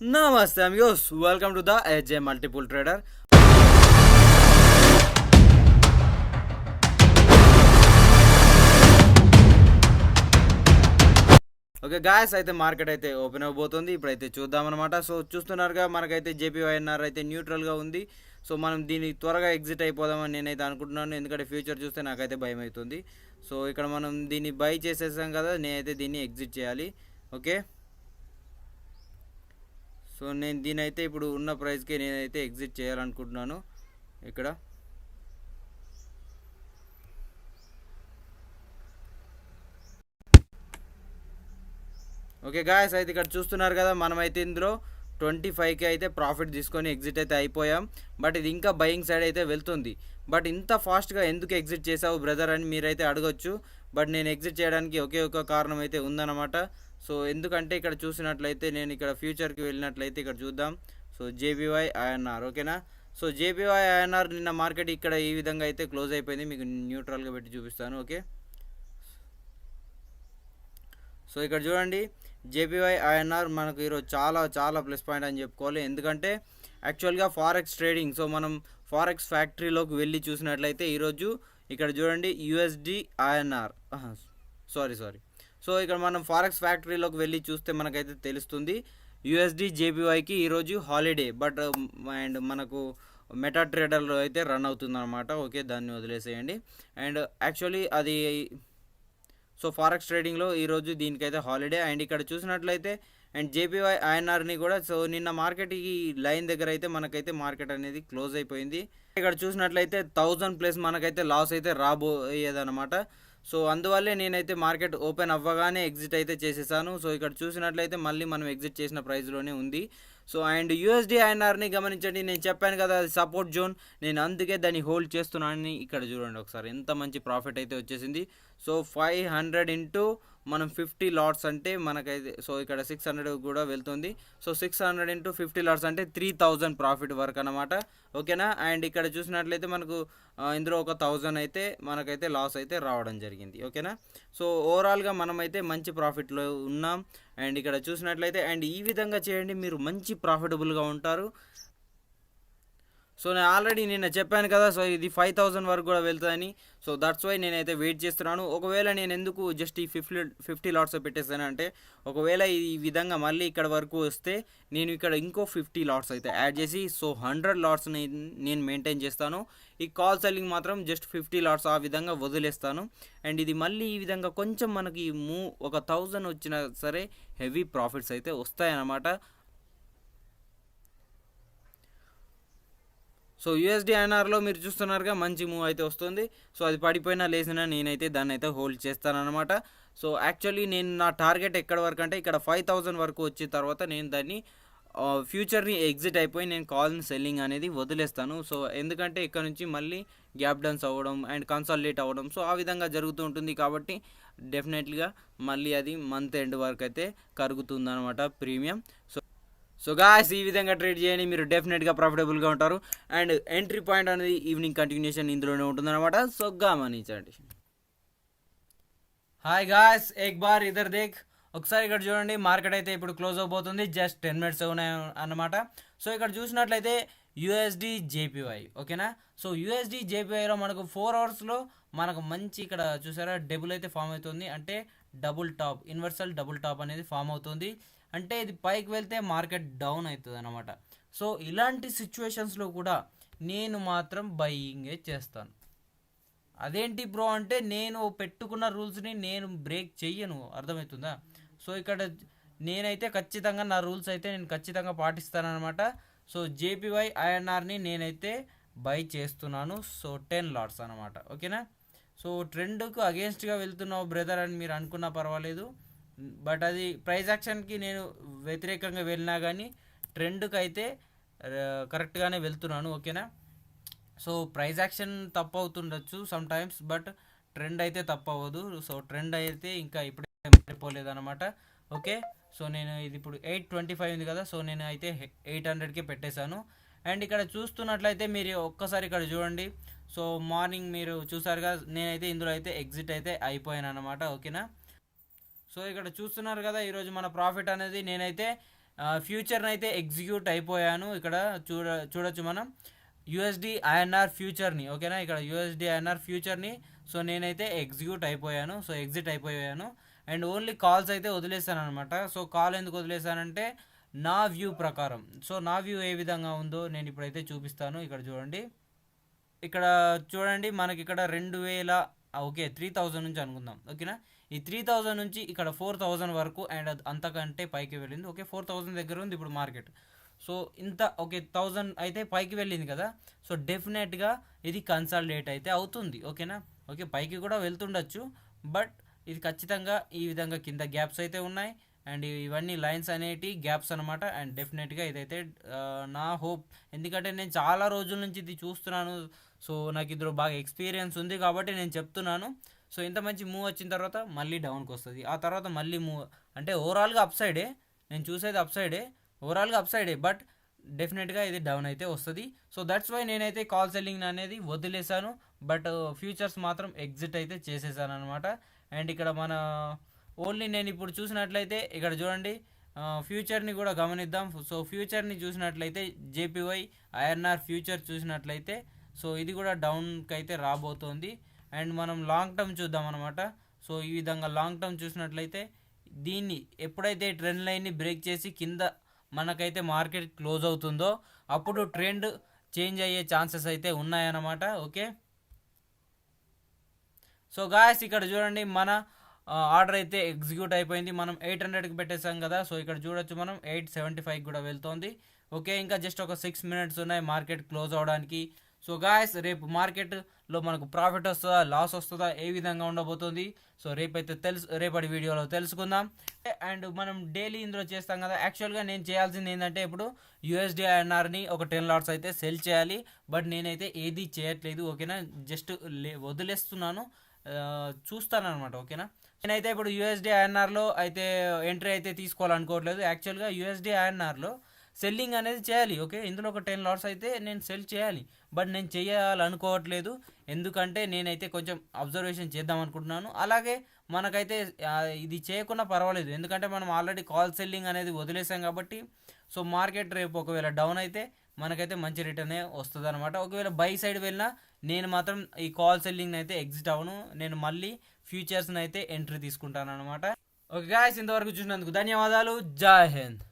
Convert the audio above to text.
నమస్తే అమ్యూస్ welcome to the AJ multiple trader okay guys అయితే market అయితే ఓపెన్ అవబోతుంది. ఇప్పుడైతే చూద్దామన్నమాట. సో చూస్తున్నారుగా మనకైతే జేపీవైఎన్ఆర్ అయితే న్యూట్రల్గా ఉంది. సో మనం దీన్ని త్వరగా ఎగ్జిట్ అయిపోదామని నేనైతే అనుకుంటున్నాను. ఎందుకంటే ఫ్యూచర్ చూస్తే నాకైతే భయం అవుతుంది సో ఇక్కడ మనం దీన్ని బై చేసేసాం కదా నేనైతే దీన్ని ఎగ్జిట్ చేయాలి. ఓకే సో నేను దీని అయితే ఇప్పుడు ఉన్న ప్రైస్కే నేనైతే ఎగ్జిట్ చేయాలనుకుంటున్నాను. ఇక్కడ. ఓకే గాయస్ అయితే ఇక్కడ చూస్తున్నారు కదా మనమైతే ఇందులో ట్వంటీ ఫైవ్కి అయితే ప్రాఫిట్ తీసుకొని ఎగ్జిట్ అయితే అయిపోయాం. బట్ ఇది ఇంకా బయింగ్ సైడ్ అయితే వెళ్తుంది. బట్ ఇంత ఫాస్ట్గా ఎందుకు ఎగ్జిట్ చేసావు బ్రదర్ అని మీరైతే అడగొచ్చు. బట్ నేను ఎగ్జిట్ చేయడానికి ఒకే ఒక కారణం అయితే ఉందన్నమాట. సో ఎందుకంటే ఇక్కడ చూసినట్లయితే నేను ఇక్కడ ఫ్యూచర్కి వెళ్ళినట్లయితే ఇక్కడ చూద్దాం. సో జేబీవై ఐఎన్ఆర్ ఓకేనా? సో జేబీవై ఐఎన్ఆర్ నిన్న మార్కెట్ ఇక్కడ ఈ విధంగా అయితే క్లోజ్ అయిపోయింది. మీకు న్యూట్రల్గా పెట్టి చూపిస్తాను ఓకే? సో ఇక్కడ చూడండి జేపీవై ఐఎన్ఆర్ మనకు ఈరోజు చాలా చాలా ప్లస్ పాయింట్ అని చెప్పుకోవాలి. ఎందుకంటే యాక్చువల్గా ఫారెక్స్ ట్రేడింగ్ సో మనం ఫారెక్స్ ఫ్యాక్టరీలోకి వెళ్ళి చూసినట్లయితే ఈరోజు ఇక్కడ చూడండి USD INR. Sorry sorry so ఇక్కడ మనం ఫారెక్స్ ఫ్యాక్టరీలోకి వెళ్ళి చూస్తే మనకైతే తెలుస్తుంది యుఎస్డి జేపీవైకి ఈరోజు హాలిడే బట్ అండ్ మనకు మెటా ట్రేడర్లో అయితే రన్ అవుతుంది అనమాట ఓకే దాన్ని వదిలేసేయండి. అండ్ యాక్చువల్లీ అది సో ఫారెక్స్ ట్రేడింగ్లో ఈరోజు దీనికైతే హాలిడే. అండ్ ఇక్కడ చూసినట్లయితే అండ్ జేపీవై ఐఎన్ఆర్ని కూడా సో నిన్న మార్కెట్ ఈ లైన్ దగ్గర అయితే మనకైతే మార్కెట్ అనేది క్లోజ్ అయిపోయింది. ఇక్కడ చూసినట్లయితే థౌజండ్ ప్లస్ మనకైతే లాస్ అయితే రాబోయేదన్నమాట. సో అందువల్లే నేనైతే మార్కెట్ ఓపెన్ అవ్వగానే ఎగ్జిట్ అయితే చేసేసాను. సో ఇక్కడ చూసినట్లయితే మళ్ళీ మనం ఎగ్జిట్ చేసిన ప్రైస్లోనే ఉంది. సో అండ్ యూఎస్డి ఐఎన్ఆర్ని గమనించండి. నేను చెప్పాను కదా అది సపోర్ట్ జోన్ నేను అందుకే దాన్ని హోల్డ్ చేస్తున్నానని ఇక్కడ చూడండి ఒకసారి. ఎంత మంచి ప్రాఫిట్ అయితే వచ్చేసింది. సో ఫైవ్ హండ్రెడ్ ఇంటూ మనం ఫిఫ్టీ లాట్స్ అంటే మనకైతే సో ఇక్కడ సిక్స్ హండ్రెడ్ కూడా వెళ్తుంది. So six hundred into fifty lots అంటే త్రీ థౌజండ్ ప్రాఫిట్ వరకు అనమాట ఓకేనా? అండ్ ఇక్కడ చూసినట్లయితే మనకు ఇందులో ఒక థౌజండ్ అయితే మనకైతే లాస్ అయితే రావడం జరిగింది. ఓకేనా? సో ఓవరాల్గా మనమైతే మంచి ప్రాఫిట్లో ఉన్నాం. అండ్ ఇక్కడ చూసినట్లయితే అండ్ ఈ విధంగా చేయండి మీరు మంచి ప్రాఫిటబుల్గా ఉంటారు. సో నేను ఆల్రెడీ నిన్న చెప్పాను కదా సో ఇది ఫైవ్ థౌజండ్ వరకు కూడా వెళ్తుందని. సో దట్స్ వై నేనైతే వెయిట్ చేస్తున్నాను. ఒకవేళ నేను ఎందుకు జస్ట్ ఈ ఫిఫ్టీ ఫిఫ్టీ లాట్స్ పెట్టేస్తానంటే ఒకవేళ ఈ విధంగా మళ్ళీ ఇక్కడ వరకు వస్తే నేను ఇక్కడ ఇంకో ఫిఫ్టీ లాట్స్ అయితే యాడ్ చేసి సో హండ్రెడ్ లాట్స్ని నేను మెయింటైన్ చేస్తాను. ఈ కాల్ సెల్లింగ్ మాత్రం జస్ట్ ఫిఫ్టీ లాట్స్ ఆ విధంగా వదిలేస్తాను. అండ్ ఇది మళ్ళీ ఈ విధంగా కొంచెం మనకి మూ ఒక థౌజండ్ వచ్చినా సరే హెవీ ప్రాఫిట్స్ అయితే వస్తాయన్నమాట. సో యూఎస్డి ఐఎన్ఆర్లో మీరు చూస్తున్నారుగా మంచి మూవ్ అయితే వస్తుంది. సో అది పడిపోయినా లేచినా నేనైతే దాన్ని అయితే హోల్డ్ చేస్తానన్నమాట. సో యాక్చువల్లీ నేను నా టార్గెట్ ఎక్కడ వరకు అంటే ఇక్కడ ఫైవ్ థౌజండ్ వరకు వచ్చిన తర్వాత నేను దాన్ని ఫ్యూచర్ని ఎగ్జిట్ అయిపోయి నేను కాల్ని సెల్లింగ్ అనేది వదిలేస్తాను. సో ఎందుకంటే ఇక్కడ నుంచి మళ్ళీ గ్యాప్ డన్స్ అవ్వడం అండ్ కన్సాలిడేట్ అవ్వడం సో ఆ విధంగా జరుగుతూ ఉంటుంది కాబట్టి డెఫినెట్లీగా మళ్ళీ అది మంత్ ఎండ్ వరకు అయితే కరుగుతుందనమాట ప్రీమియం. సో సో గాయస్ ఈ విధంగా ట్రేడ్ చేయండి మీరు డెఫినెట్గా ప్రాఫిటబుల్గా ఉంటారు. అండ్ ఎంట్రీ పాయింట్ అనేది ఈవినింగ్ కంటిన్యూషన్ ఇందులోనే ఉంటుందన్నమాట. సో గమనించండి. హాయ్ గాయస్ ఎక్ బార్ ఇద్దరు దేక్. ఒకసారి ఇక్కడ చూడండి మార్కెట్ అయితే ఇప్పుడు క్లోజ్ అవబోతుంది. జస్ట్ టెన్ మినిట్స్ ఉన్నాయి అన్నమాట. సో ఇక్కడ చూసినట్లయితే యుఎస్డి జేపీవై ఓకేనా సో యుఎస్డి జేపీవైలో మనకు ఫోర్ అవర్స్లో మనకు మంచి ఇక్కడ చూసారా డబుల్ అయితే ఫామ్ అవుతుంది. అంటే double top inversal double top అనేది ఫామ్ అవుతుంది. అంటే ఇది పైకి వెళ్తే మార్కెట్ డౌన్ అవుతుంది అనమాట సో ఇలాంటి సిచ్యువేషన్స్లో కూడా నేను మాత్రం బయ్యింగే చేస్తాను. అదేంటి బ్రో అంటే నేను పెట్టుకున్న రూల్స్ని నేను బ్రేక్ చెయ్యను. అర్థమవుతుందా? సో ఇక్కడ నేనైతే ఖచ్చితంగా నా రూల్స్ అయితే నేను ఖచ్చితంగా పాటిస్తానన్నమాట. సో జేపీవై ఐఎన్ఆర్ని నేనైతే బై చేస్తున్నాను. సో టెన్ లాట్స్ అనమాట ఓకేనా? సో ట్రెండ్కు అగేన్స్ట్గా వెళ్తున్నావు బ్రదర్ అని మీరు అనుకున్నా పర్వాలేదు. బట్ అది ప్రైజ్ యాక్షన్కి నేను వ్యతిరేకంగా వెళ్ళినా కానీ ట్రెండ్కి అయితే కరెక్ట్గానే వెళ్తున్నాను ఓకేనా? సో ప్రైజ్ యాక్షన్ తప్పు అవుతుండొచ్చు సమ్ టైమ్స్ బట్ ట్రెండ్ అయితే తప్పు అవ్వదు సో ట్రెండ్ అయితే ఇంకా ఇప్పుడే మారిపోలేదు అనమాట ఓకే? సో నేను ఇది ఇప్పుడు ఎయిట్ ట్వంటీ ఫైవ్ ఉంది కదా సో నేను అయితే ఎయిట్ హండ్రెడ్కే పెట్టేశాను. అండ్ ఇక్కడ చూస్తున్నట్లయితే మీరు ఒక్కసారి ఇక్కడ చూడండి. సో మార్నింగ్ మీరు చూసారుగా నేనైతే ఇందులో అయితే ఎగ్జిట్ అయితే అయిపోయాను అనమాట ఓకేనా? సో ఇక్కడ చూస్తున్నారు కదా ఈరోజు మన ప్రాఫిట్ అనేది నేనైతే ఫ్యూచర్ని అయితే ఎగ్జిక్యూట్ అయిపోయాను. ఇక్కడ చూడ చూడొచ్చు మనం. యుఎస్డి ఐఎన్ఆర్ ఫ్యూచర్ని ఓకేనా? ఇక్కడ యుఎస్డి ఐఎన్ఆర్ ఫ్యూచర్ని సో నేనైతే ఎగ్జిక్యూట్ అయిపోయాను. సో ఎగ్జిట్ అయిపోయాను. అండ్ ఓన్లీ కాల్స్ అయితే వదిలేసాను అనమాట సో కాల్ ఎందుకు వదిలేసానంటే నా వ్యూ ప్రకారం. సో నా వ్యూ ఏ విధంగా ఉందో నేను ఇప్పుడైతే చూపిస్తాను. ఇక్కడ చూడండి. ఇక్కడ చూడండి మనకి ఇక్కడ రెండు వేల ఓకే త్రీ థౌజండ్ నుంచి అనుకుందాం. ఓకేనా? ఈ త్రీ థౌజండ్ నుంచి ఇక్కడ ఫోర్ థౌజండ్ వరకు అండ్ అది అంతకంటే పైకి వెళ్ళింది. ఓకే ఫోర్ థౌజండ్ దగ్గర ఉంది ఇప్పుడు మార్కెట్. సో ఇంత ఓకే థౌజండ్ అయితే పైకి వెళ్ళింది కదా? సో డెఫినెట్గా ఇది కన్సాలిడేట్ అయితే అవుతుంది. ఓకేనా? ఓకే పైకి కూడా వెళ్తుండొచ్చు. బట్ ఇది ఖచ్చితంగా ఈ విధంగా కింద గ్యాప్స్ అయితే ఉన్నాయి. అండ్ ఇవన్నీ లైన్స్ అనేటి గ్యాప్స్ అనమాట అండ్ డెఫినెట్గా ఇదైతే నా హోప్. ఎందుకంటే నేను చాలా రోజుల నుంచి ఇది చూస్తున్నాను. సో నాకు ఇందులో బాగా ఎక్స్పీరియన్స్ ఉంది కాబట్టి నేను చెప్తున్నాను. సో ఇంత మంచి మూవ్ వచ్చిన తర్వాత మళ్ళీ డౌన్కి వస్తుంది. ఆ తర్వాత మళ్ళీ మూవ్ అంటే ఓవరాల్గా అప్ సైడే నేను చూసేది అప్ సైడే ఓవరాల్గా అప్ సైడే బట్ డెఫినెట్గా ఇది డౌన్ అయితే వస్తుంది. సో దట్స్ వై నేనైతే కాల్ సెల్లింగ్ అనేది వదిలేసాను బట్ ఫ్యూచర్స్ మాత్రం ఎగ్జిట్ అయితే చేసేసాను అనమాట అండ్ ఇక్కడ మన ఓన్లీ నేను ఇప్పుడు చూసినట్లయితే ఇక్కడ చూడండి ఫ్యూచర్ని కూడా గమనిద్దాం. సో ఫ్యూచర్ని చూసినట్లయితే జేపీవై ఐఎన్ఆర్ ఫ్యూచర్ చూసినట్లయితే సో ఇది కూడా డౌన్కి అయితే రాబోతోంది. అండ్ మనం లాంగ్ టర్మ్ చూద్దాం అనమాట సో ఈ విధంగా లాంగ్ టర్మ్ చూసినట్లయితే దీన్ని ఎప్పుడైతే ట్రెండ్ లైన్ని బ్రేక్ చేసి కింద మనకైతే మార్కెట్ క్లోజ్ అవుతుందో అప్పుడు ట్రెండ్ చేంజ్ అయ్యే ఛాన్సెస్ అయితే ఉన్నాయన్నమాట. ఓకే? సో గాయస్ ఇక్కడ చూడండి మన ఆర్డర్ అయితే ఎగ్జిక్యూట్ అయిపోయింది. మనం ఎయిట్ హండ్రెడ్కి పెట్టేసాం కదా సో ఇక్కడ చూడొచ్చు మనం. ఎయిట్ సెవెంటీ ఫైవ్ కూడా వెళ్తోంది. ఓకే ఇంకా జస్ట్ ఒక సిక్స్ మినిట్స్ ఉన్నాయి మార్కెట్ క్లోజ్ అవడానికి. సో గాయస్ రేపు మార్కెట్లో మనకు ప్రాఫిట్ వస్తుందా లాస్ వస్తుందా ఏ విధంగా ఉండబోతుంది? సో రేపైతే తెలుసు రేపటి వీడియోలో తెలుసుకుందాం. అండ్ మనం డైలీ ఇందులో చేస్తాం కదా యాక్చువల్గా నేను చేయాల్సింది ఏంటంటే ఇప్పుడు యుఎస్డిఐఎన్ఆర్ని ఒక టెన్ లాట్స్ అయితే సెల్ చేయాలి. బట్ నేనైతే ఏది చేయట్లేదు ఓకేనా? జస్ట్ వదిలేస్తున్నాను. చూస్తానమాట చూస్తాను అనమాట ఓకేనా? నేనైతే ఇప్పుడు యూఎస్డి ఐఎన్ఆర్లో అయితే ఎంట్రీ అయితే తీసుకోవాలనుకోవట్లేదు. యాక్చువల్గా యూఎస్డి ఐఎన్ఆర్లో సెల్లింగ్ అనేది చేయాలి ఓకే? ఇందులో ఒక టెన్ లాట్స్ అయితే నేను సెల్ చేయాలి. బట్ నేను చేయాలనుకోవట్లేదు. ఎందుకంటే నేనైతే కొంచెం అబ్జర్వేషన్ చేద్దాం అనుకుంటున్నాను. అలాగే మనకైతే ఇది చేయకుండా పర్వాలేదు. ఎందుకంటే మనం ఆల్రెడీ కాల్ సెల్లింగ్ అనేది వదిలేసాం కాబట్టి సో మార్కెట్ రేపు ఒకవేళ డౌన్ అయితే మనకైతే మంచి రిటర్నే వస్తుంది అనమాట ఒకవేళ బై సైడ్ వెళ్ళినా నేను మాత్రం ఈ కాల్ సెల్లింగ్ అయితే ఎగ్జిట్ అవను. నేను మళ్ళీ ఫ్యూచర్స్ని అయితే ఎంట్రీ తీసుకుంటాను అనమాట ఓకే గాయస్ ఇంతవరకు చూసినందుకు ధన్యవాదాలు. జై హింద్.